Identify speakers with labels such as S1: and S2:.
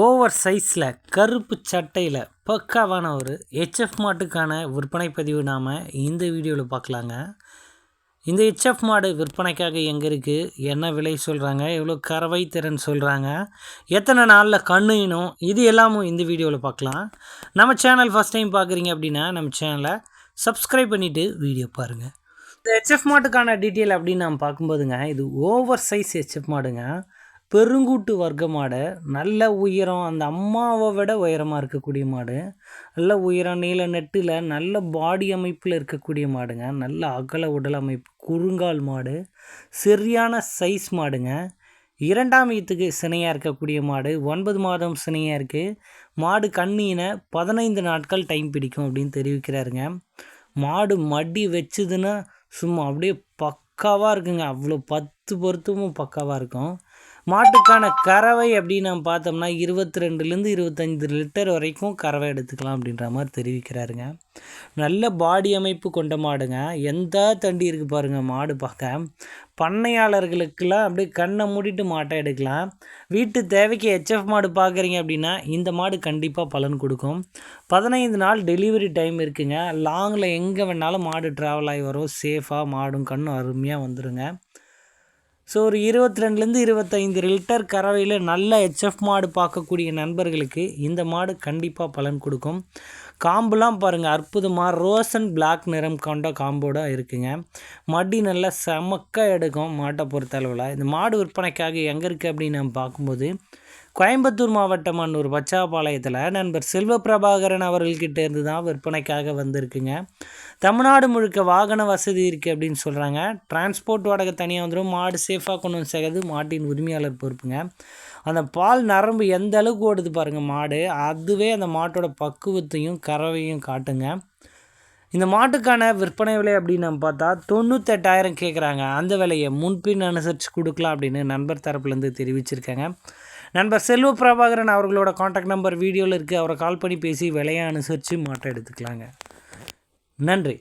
S1: Over சைஸில் கருப்பு சட்டையில் பக்காவான ஒரு ஹெச்எஃப் மாட்டுக்கான விற்பனை பதிவு நாம் இந்த வீடியோவில் பார்க்கலாங்க. இந்த ஹெச்எஃப் மாடு விற்பனைக்காக எங்கே இருக்குது என்ன விலை சொல்கிறாங்க எவ்வளோ கறவை திறன் சொல்கிறாங்க எத்தனை நாளில் கண்ணுனும் இது எல்லாமும் இந்த வீடியோவில் பார்க்கலாம். நம்ம சேனல் ஃபஸ்ட் டைம் பார்க்குறீங்க அப்படின்னா நம்ம சேனலை சப்ஸ்கிரைப் பண்ணிவிட்டு வீடியோ பாருங்கள் இந்த ஹெச்எஃப் மாட்டுக்கான டீட்டெயில் அப்படின்னு நம்ம பார்க்கும்போதுங்க இது ஓவர் சைஸ் ஹெச்எஃப் மாடுங்க. பெருங்கூட்டு வர்க்க மாடு நல்ல உயரம் அந்த அம்மாவை விட உயரமாக இருக்கக்கூடிய மாடு நல்ல உயரம் நீல நெட்டில் நல்ல பாடி அமைப்பில் இருக்கக்கூடிய மாடுங்க நல்ல அகல உடல் அமைப்பு குறுங்கால் மாடு சரியான சைஸ் மாடுங்க. இரண்டாம் ஈத்துக்கு சினையாக இருக்கக்கூடிய மாடு ஒன்பது மாதம் சினையாக இருக்குது மாடு கண்ணினை பதினைந்து நாட்கள் டைம் பிடிக்கும் அப்படின்னு தெரிவிக்கிறாருங்க. மாடு மடி வச்சுதுன்னா சும்மா அப்படியே பக்காவாக இருக்குங்க. அவ்வளோ பத்து பொருத்தமும் பக்காவாக இருக்கும். மாட்டுக்கான கறவை அப்படின்னு நம்ம பார்த்தோம்னா இருபத்தி ரெண்டுலேருந்து இருபத்தஞ்சி லிட்டர் வரைக்கும் கறவை எடுத்துக்கலாம் அப்படின்ற மாதிரி தெரிவிக்கிறாருங்க. நல்ல பாடி அமைப்பு கொண்ட மாடுங்க. எந்த தண்டி இருக்குது பாருங்கள் மாடு பார்க்க. பண்ணையாளர்களுக்கெல்லாம் அப்படியே கண்ணை மூடிட்டு மாட்டை எடுக்கலாம். வீட்டு தேவைக்கு ஹெச்எஃப் மாடு பார்க்குறீங்க அப்படின்னா இந்த மாடு கண்டிப்பாக பலன் கொடுக்கும். பதினைந்து நாள் டெலிவரி டைம் இருக்குங்க. லாங்கில் எங்கே வேணாலும் மாடு ட்ராவல் ஆகி வரும். சேஃபாக மாடும் கண்ணும் அருமையாக வந்துடுங்க ஸோ ஒரு இருபத்தி ரெண்டுலேருந்து இருபத்தைந்து லிட்டர் கறவையில் நல்ல ஹெச்எஃப் மாடு பார்க்கக்கூடிய நண்பர்களுக்கு இந்த மாடு கண்டிப்பாக பலன் கொடுக்கும். காம்புலாம் பாருங்கள் அற்புதமாக ரோஸ் அண்ட் பிளாக் நிறம் கொண்ட காம்போட இருக்குங்க. மடி நல்லா செமக்க எடுக்கும் மாட்டை பொறுத்தளவில். இந்த மாடு விற்பனைக்காக எங்கே இருக்குது அப்படின்னு நம்ம பார்க்கும்போது கோயம்புத்தூர் மாவட்டம் அன்னூர் பச்சாபாளையத்தில் நண்பர் செல்வ பிரபாகரன் அவர்கள்கிட்ட இருந்து தான் விற்பனைக்காக வந்திருக்குங்க. தமிழ்நாடு முழுக்க வாகன வசதி இருக்குது அப்படின்னு சொல்கிறாங்க டிரான்ஸ்போர்ட் வாடகை தனியாக வந்துடும் மாடு சேஃபாக கொண்டு வந்து சேர்க்கறது மாட்டின் உரிமையாளர் பொறுப்புங்க. அந்த பால் நரம்பு எந்த அளவுக்கு ஓடுது பாருங்கள் மாடு. அதுவே அந்த மாட்டோட பக்குவத்தையும் கறவையும் காட்டுங்க. இந்த மாட்டுக்கான விற்பனை விலை அப்படின்னு நம்ம பார்த்தா தொண்ணூத்தெட்டாயிரம் கேட்குறாங்க அந்த விலையை முன்பின் அனுசரித்து கொடுக்கலாம் அப்படின்னு நண்பர் தரப்புலேருந்து தெரிவிச்சிருக்காங்க. நண்பர் செல்வ பிரபாகரன் அவர்களோட காண்டாக்ட் நம்பர் வீடியோவில் இருக்குது அவரை கால் பண்ணி பேசி விலையை அனுசரித்து மாட்டை எடுத்துக்கலாங்க. நன்றி.